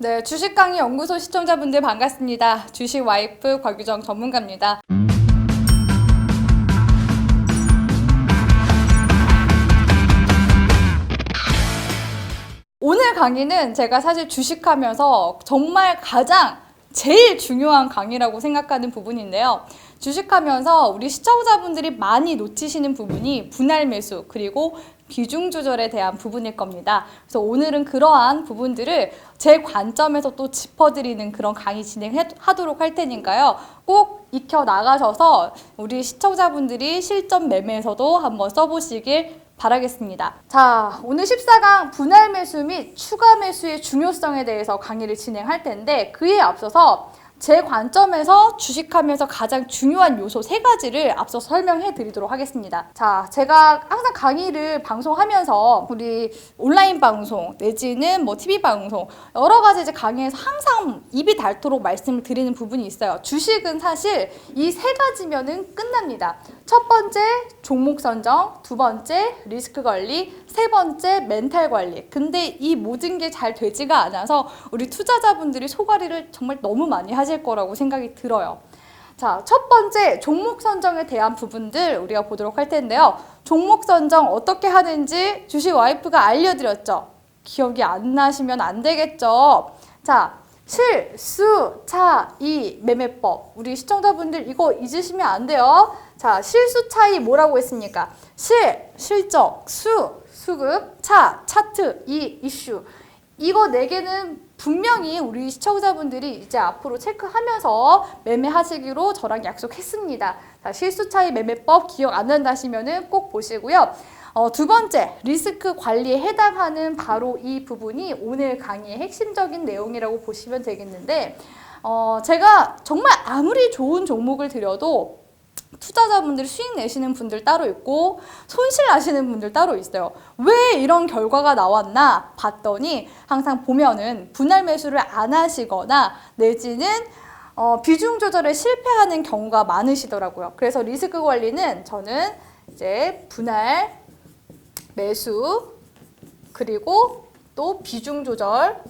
네, 주식 강의 연구소 시청자분들 반갑습니다. 주식 와이프 곽유정 전문가입니다. 오늘 강의는 제가 사실 주식하면서 정말 가장 제일 중요한 강의라고 생각하는 부분인데요. 주식하면서 우리 시청자분들이 많이 놓치시는 부분이 분할 매수 그리고 비중 조절에 대한 부분일 겁니다. 그래서 오늘은 그러한 부분들을 제 관점에서 또 짚어드리는 그런 강의 진행하도록 할 테니까요. 꼭 익혀 나가셔서 우리 시청자분들이 실전 매매에서도 한번 써보시길 바라겠습니다. 자, 오늘 14강 분할 매수 및 추가 매수의 중요성에 대해서 강의를 진행할 텐데 그에 앞서서 제 관점에서 주식하면서 가장 중요한 요소 세 가지를 앞서 설명해 드리도록 하겠습니다. 자, 제가 항상 강의를 방송하면서 우리 온라인 방송 내지는 뭐 TV 방송 여러 가지 이제 강의에서 항상 입이 닳도록 말씀을 드리는 부분이 있어요. 주식은 사실 이 세 가지면은 끝납니다. 첫 번째 종목 선정, 두 번째 리스크 관리, 세 번째 멘탈 관리. 근데 이 모든 게 잘 되지가 않아서 우리 투자자분들이 소가리를 정말 너무 많이 하실 거라고 생각이 들어요. 자, 첫 번째 종목 선정에 대한 부분들 우리가 보도록 할 텐데요. 종목 선정 어떻게 하는지 주식 와이프가 알려드렸죠. 기억이 안 나시면 안 되겠죠. 자, 실, 수, 차, 이, 매매법. 우리 시청자분들 이거 잊으시면 안 돼요. 자, 실수 차이 뭐라고 했습니까? 실, 실적, 수, 수급, 차, 차트, 이, 이슈. 이거 네 개는 분명히 우리 시청자분들이 이제 앞으로 체크하면서 매매하시기로 저랑 약속했습니다. 자, 실수 차이 매매법 기억 안 난다 하시면은 꼭 보시고요. 어, 두 번째, 리스크 관리에 해당하는 바로 이 부분이 오늘 강의의 핵심적인 내용이라고 보시면 되겠는데, 어, 제가 정말 아무리 좋은 종목을 드려도 투자자분들이 수익 내시는 분들 따로 있고 손실 나시는 분들 따로 있어요. 왜 이런 결과가 나왔나 봤더니 항상 보면은 분할 매수를 안 하시거나 내지는 어, 비중 조절에 실패하는 경우가 많으시더라고요. 그래서 리스크 관리는 저는 이제 분할 매수 그리고 또 비중 조절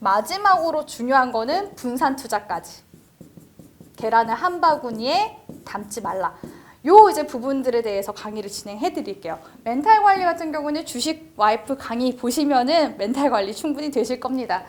마지막으로 중요한 거는 분산 투자까지. 계란을 한 바구니에 담지 말라. 요 이제 부분들에 대해서 강의를 진행해 드릴게요. 멘탈 관리 같은 경우는 주식 와이프 강의 보시면은 멘탈 관리 충분히 되실 겁니다.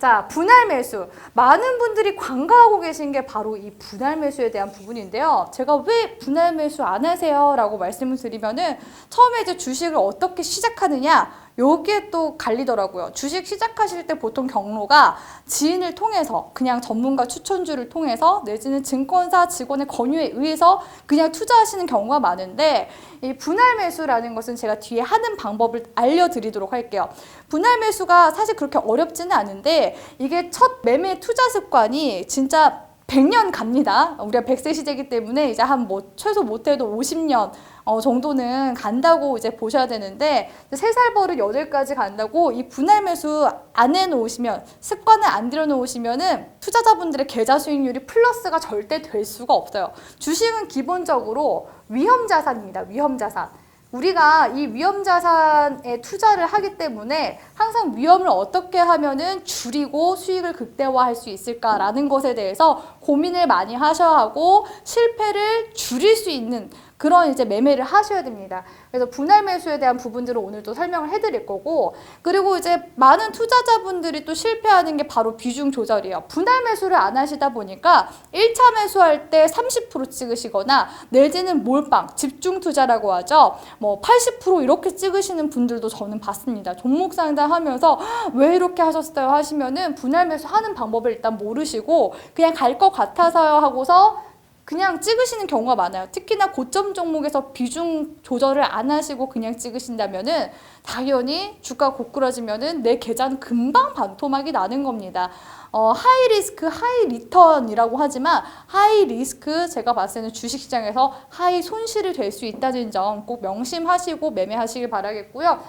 자, 분할 매수. 많은 분들이 관가하고 계신 게 바로 이 분할 매수에 대한 부분인데요. 제가 왜 분할 매수 안 하세요? 라고 말씀을 드리면은 처음에 이제 주식을 어떻게 시작하느냐? 요게 또 갈리더라고요. 주식 시작하실 때 보통 경로가 지인을 통해서 그냥 전문가 추천주를 통해서 내지는 증권사 직원의 권유에 의해서 그냥 투자하시는 경우가 많은데 이 분할 매수라는 것은 제가 뒤에 하는 방법을 알려드리도록 할게요. 분할 매수가 사실 그렇게 어렵지는 않은데 이게 첫 매매 투자 습관이 진짜 100년 갑니다. 우리가 100세 시대이기 때문에 이제 한 뭐 최소 못해도 50년 어, 정도는 간다고 이제 보셔야 되는데 세살 버릇 여덟까지 간다고 이 분할 매수 안 해놓으시면 습관을 안 들여놓으시면은 투자자분들의 계좌 수익률이 플러스가 절대 될 수가 없어요. 주식은 기본적으로 위험 자산입니다. 위험 자산. 우리가 이 위험 자산에 투자를 하기 때문에 항상 위험을 어떻게 하면은 줄이고 수익을 극대화할 수 있을까라는 것에 대해서 고민을 많이 하셔야 하고 실패를 줄일 수 있는 그런 이제 매매를 하셔야 됩니다. 그래서 분할 매수에 대한 부분들을 오늘 또 설명을 해드릴 거고, 그리고 이제 많은 투자자분들이 또 실패하는 게 바로 비중 조절이에요. 분할 매수를 안 하시다 보니까 1차 매수할 때 30% 찍으시거나, 내지는 몰빵, 집중 투자라고 하죠. 뭐 80% 이렇게 찍으시는 분들도 저는 봤습니다. 종목 상담하면서 왜 이렇게 하셨어요 하시면은 분할 매수 하는 방법을 일단 모르시고, 그냥 갈 것 같아서요 하고서 그냥 찍으시는 경우가 많아요. 특히나 고점 종목에서 비중 조절을 안 하시고 그냥 찍으신다면은 당연히 주가 고꾸라지면은 내 계좌는 금방 반토막이 나는 겁니다. 어, 하이 리스크, 하이 리턴이라고 하지만 하이 리스크 제가 봤을 때는 주식시장에서 하이 손실이 될 수 있다는 점 꼭 명심하시고 매매하시길 바라겠고요.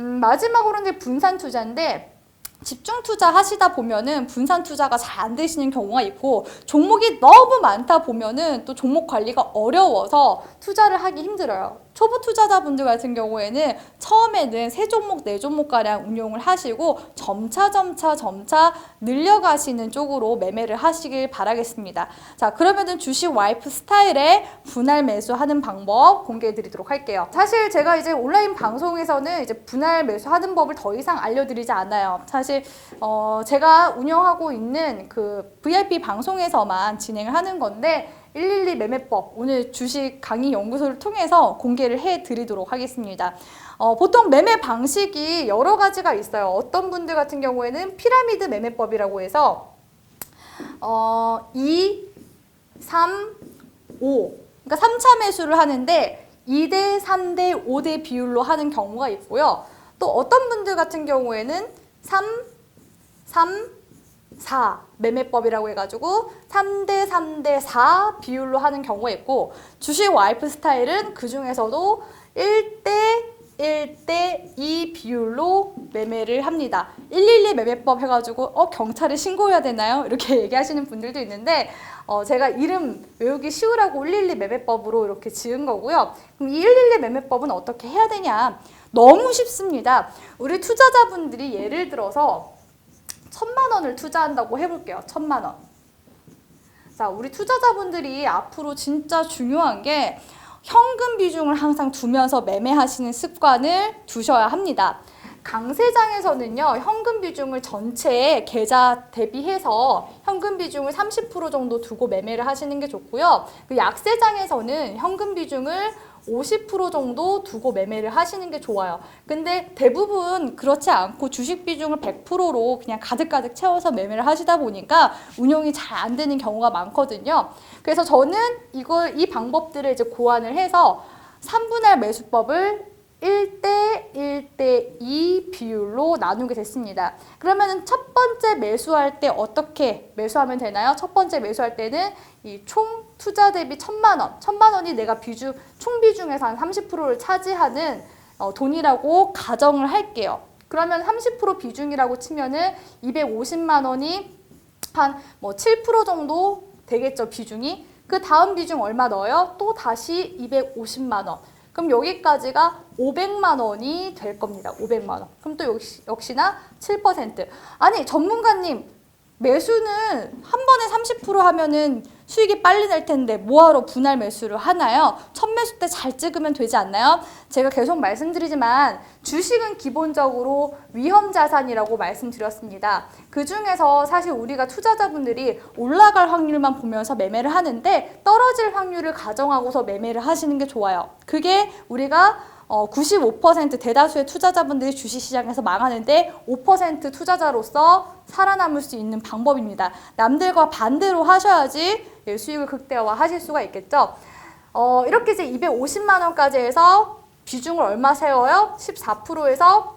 음, 마지막으로는 분산 투자인데 집중 투자 하시다 보면은 분산 투자가 잘 안 되시는 경우가 있고 종목이 너무 많다 보면은 또 종목 관리가 어려워서 투자를 하기 힘들어요. 초보 투자자분들 같은 경우에는 처음에는 세 종목, 네 종목 가량 운용을 하시고 점차 점차 점차 늘려가시는 쪽으로 매매를 하시길 바라겠습니다. 자, 그러면은 주식 와이프 스타일의 분할 매수하는 방법 공개해 드리도록 할게요. 사실 제가 이제 온라인 방송에서는 이제 분할 매수하는 법을 더 이상 알려드리지 않아요. 사실 어, 제가 운영하고 있는 그 VIP 방송에서만 진행을 하는 건데 112 매매법 오늘 주식 강의 연구소를 통해서 공개를 해 드리도록 하겠습니다. 어, 보통 매매 방식이 여러 가지가 있어요. 어떤 분들 같은 경우에는 피라미드 매매법이라고 해서 어, 2, 3, 5 그러니까 3차 매수를 하는데 2대 3대 5대 비율로 하는 경우가 있고요. 또 어떤 분들 같은 경우에는 3, 3, 4 매매법이라고 해가지고 3대 3대 4 비율로 하는 경우가 있고 주식 와이프 스타일은 그 중에서도 1대 1대 2 비율로 매매를 합니다. 112 매매법 해가지고 어 경찰에 신고해야 되나요? 이렇게 얘기하시는 분들도 있는데 어 제가 이름 외우기 쉬우라고 112 매매법으로 이렇게 지은 거고요. 그럼 이 112 매매법은 어떻게 해야 되냐? 너무 쉽습니다. 우리 투자자분들이 예를 들어서 천만 원을 투자한다고 해볼게요. 천만 원. 자, 우리 투자자분들이 앞으로 진짜 중요한 게 현금 비중을 항상 두면서 매매하시는 습관을 두셔야 합니다. 강세장에서는요, 현금 비중을 전체 계좌 대비해서 현금 비중을 30% 정도 두고 매매를 하시는 게 좋고요. 그 약세장에서는 현금 비중을 50% 정도 두고 매매를 하시는 게 좋아요. 근데 대부분 그렇지 않고 주식 비중을 100%로 그냥 가득가득 채워서 매매를 하시다 보니까 운용이 잘 안 되는 경우가 많거든요. 그래서 저는 이걸 이 방법들을 이제 고안을 해서 3분할 매수법을 1대 1대 2 비율로 나누게 됐습니다. 그러면 첫 번째 매수할 때 어떻게 매수하면 되나요? 첫 번째 매수할 때는 이 총 투자 대비 천만 원, 천만 원이 내가 비중 총 비중에서 한 30%를 차지하는 어, 돈이라고 가정을 할게요. 그러면 30% 비중이라고 치면은 250만 원이 한 뭐 7% 정도 되겠죠 비중이. 그 다음 비중 얼마 넣어요? 또 다시 250만 원. 그럼 여기까지가 500만 원이 될 겁니다. 500만 원. 그럼 또 역시, 역시나 7%. 아니, 전문가님, 매수는 한 번에 30% 하면은 수익이 빨리 날 텐데 뭐하러 분할 매수를 하나요? 첫 매수 때 잘 찍으면 되지 않나요? 제가 계속 말씀드리지만 주식은 기본적으로 위험 자산이라고 말씀드렸습니다. 그 중에서 사실 우리가 투자자분들이 올라갈 확률만 보면서 매매를 하는데 떨어질 확률을 가정하고서 매매를 하시는 게 좋아요. 그게 우리가 어, 95% 대다수의 투자자분들이 주식시장에서 망하는데 5% 투자자로서 살아남을 수 있는 방법입니다. 남들과 반대로 하셔야지 예, 수익을 극대화 하실 수가 있겠죠. 어, 이렇게 이제 250만 원까지 해서 비중을 얼마 세워요? 14%에서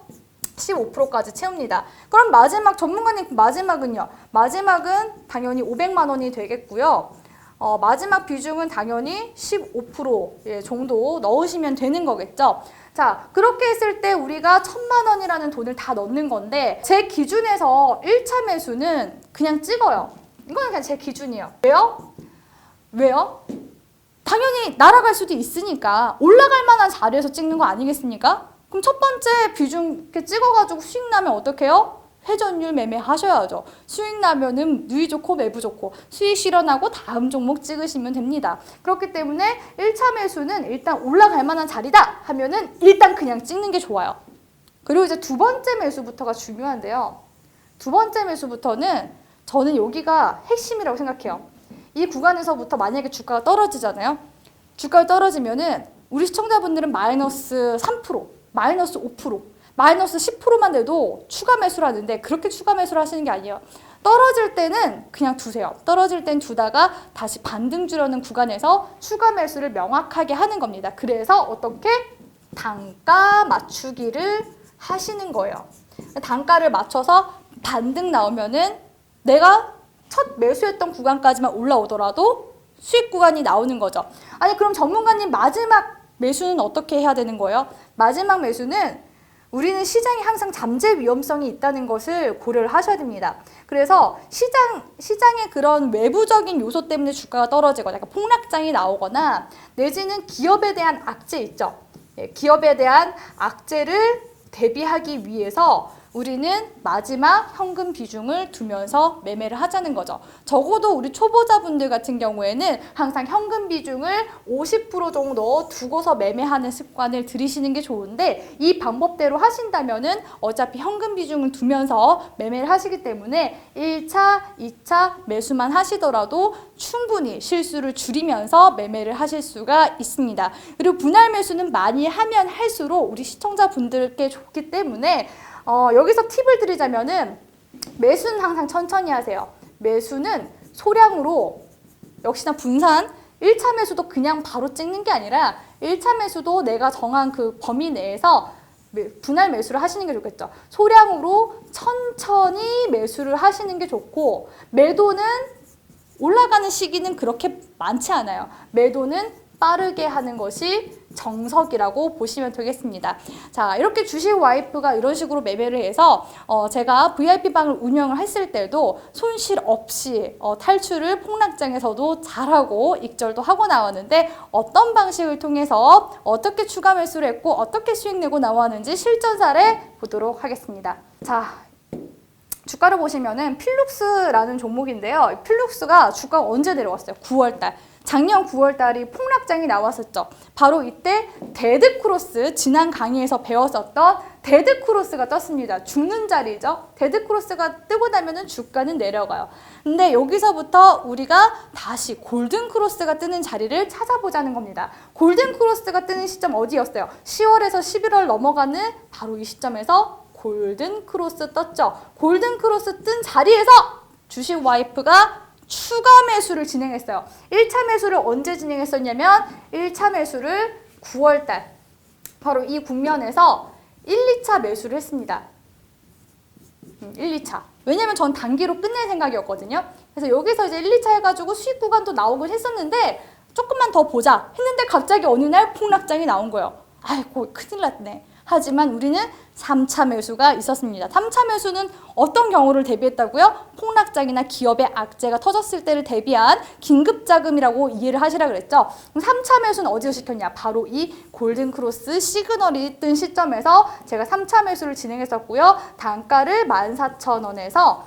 15%까지 채웁니다. 그럼 마지막 전문가님 마지막은요? 마지막은 당연히 500만 원이 되겠고요. 어, 마지막 비중은 당연히 15% 예, 정도 넣으시면 되는 거겠죠. 자, 그렇게 했을 때 우리가 천만 원이라는 돈을 다 넣는 건데 제 기준에서 1차 매수는 그냥 찍어요. 이거는 그냥 제 기준이에요. 왜요? 왜요? 당연히 날아갈 수도 있으니까 올라갈 만한 자리에서 찍는 거 아니겠습니까? 그럼 첫 번째 비중 이렇게 찍어가지고 수익 나면 어떡해요? 회전율 매매 하셔야죠. 수익 나면은 누이 좋고 매부 좋고 수익 실현하고 다음 종목 찍으시면 됩니다. 그렇기 때문에 1차 매수는 일단 올라갈 만한 자리다 하면은 일단 그냥 찍는 게 좋아요. 그리고 이제 두 번째 매수부터가 중요한데요. 두 번째 매수부터는 저는 여기가 핵심이라고 생각해요. 이 구간에서부터 만약에 주가가 떨어지잖아요. 주가가 떨어지면은 우리 시청자분들은 마이너스 3%, 마이너스 5%, 마이너스 10%만 돼도 추가 매수를 하는데 그렇게 추가 매수를 하시는 게 아니에요. 떨어질 때는 그냥 두세요. 떨어질 땐 두다가 다시 반등 주려는 구간에서 추가 매수를 명확하게 하는 겁니다. 그래서 어떻게 단가 맞추기를 하시는 거예요. 단가를 맞춰서 반등 나오면은 내가 첫 매수했던 구간까지만 올라오더라도 수익 구간이 나오는 거죠. 아니 그럼 전문가님 마지막 매수는 어떻게 해야 되는 거예요? 마지막 매수는 우리는 시장이 항상 잠재 위험성이 있다는 것을 고려를 하셔야 됩니다. 그래서 시장 시장의 그런 외부적인 요소 때문에 주가가 떨어지거나 약간 폭락장이 나오거나 내지는 기업에 대한 악재 있죠. 예, 기업에 대한 악재를 대비하기 위해서 우리는 마지막 현금 비중을 두면서 매매를 하자는 거죠. 적어도 우리 초보자분들 같은 경우에는 항상 현금 비중을 50% 정도 두고서 매매하는 습관을 들이시는 게 좋은데 이 방법대로 하신다면은 어차피 현금 비중을 두면서 매매를 하시기 때문에 1차, 2차 매수만 하시더라도 충분히 실수를 줄이면서 매매를 하실 수가 있습니다. 그리고 분할 매수는 많이 하면 할수록 우리 시청자분들께 좋기 때문에 어, 여기서 팁을 드리자면은 매수는 항상 천천히 하세요. 매수는 소량으로 역시나 분산 1차 매수도 그냥 바로 찍는 게 아니라 1차 매수도 내가 정한 그 범위 내에서 매- 분할 매수를 하시는 게 좋겠죠. 소량으로 천천히 매수를 하시는 게 좋고 매도는 올라가는 시기는 그렇게 많지 않아요. 매도는 빠르게 하는 것이 정석이라고 보시면 되겠습니다. 자, 이렇게 주식 와이프가 이런 식으로 매매를 해서 어, 제가 VIP 방을 운영을 했을 때도 손실 없이 어, 탈출을 폭락장에서도 잘하고 익절도 하고 나왔는데 어떤 방식을 통해서 어떻게 추가 매수를 했고 어떻게 수익 내고 나왔는지 실전 사례 보도록 하겠습니다. 자, 주가를 보시면은 필룩스라는 종목인데요. 필룩스가 주가가 언제 내려왔어요? 9월달. 작년 9월 달이 폭락장이 나왔었죠. 바로 이때 데드크로스 지난 강의에서 배웠었던 데드크로스가 떴습니다. 죽는 자리죠. 데드크로스가 뜨고 나면은 주가는 내려가요. 근데 여기서부터 우리가 다시 골든크로스가 뜨는 자리를 찾아보자는 겁니다. 골든크로스가 뜨는 시점 어디였어요? 10월에서 11월 넘어가는 바로 이 시점에서 골든 크로스 떴죠. 골든 크로스 뜬 자리에서 주식 와이프가 추가 매수를 진행했어요. 1차 매수를 언제 진행했었냐면 1차 매수를 9월 달 바로 이 국면에서 1, 2차 매수를 했습니다. 음, 1, 2차. 왜냐면 전 단기로 끝낼 생각이었거든요. 그래서 여기서 이제 1, 2차 해가지고 수익 구간도 나오긴 했었는데 조금만 더 보자 했는데 갑자기 어느 날 폭락장이 나온 거예요. 아이고 큰일 났네. 하지만 우리는 3차 매수가 있었습니다. 3차 매수는 어떤 경우를 대비했다고요? 폭락장이나 기업의 악재가 터졌을 때를 대비한 긴급 자금이라고 이해를 하시라 그랬죠. 그럼 3차 매수는 어디서 시켰냐? 바로 이 골든 크로스 시그널이 뜬 시점에서 제가 3차 매수를 진행했었고요. 단가를 14,000원에서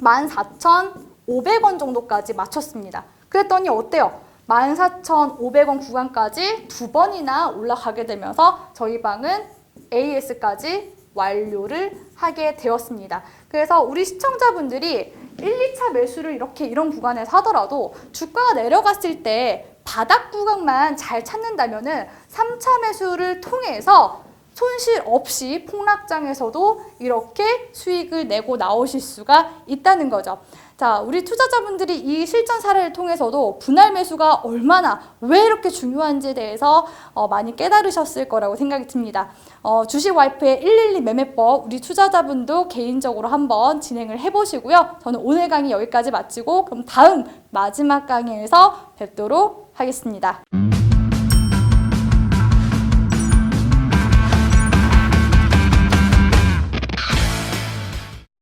14,500원 정도까지 맞췄습니다. 그랬더니 어때요? 14,500원 구간까지 두 번이나 올라가게 되면서 저희 방은 AS까지 완료를 하게 되었습니다. 그래서 우리 시청자분들이 1, 2차 매수를 이렇게 이런 구간에서 하더라도 주가가 내려갔을 때 바닥 구간만 잘 찾는다면은 3차 매수를 통해서 손실 없이 폭락장에서도 이렇게 수익을 내고 나오실 수가 있다는 거죠. 자, 우리 투자자분들이 이 실전 사례를 통해서도 분할 매수가 얼마나 왜 이렇게 중요한지에 대해서 어, 많이 깨달으셨을 거라고 생각이 듭니다. 어, 주식 와이프의 112 매매법 우리 투자자분도 개인적으로 한번 진행을 해보시고요. 저는 오늘 강의 여기까지 마치고 그럼 다음 마지막 강의에서 뵙도록 하겠습니다.